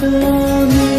hayatım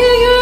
hear you.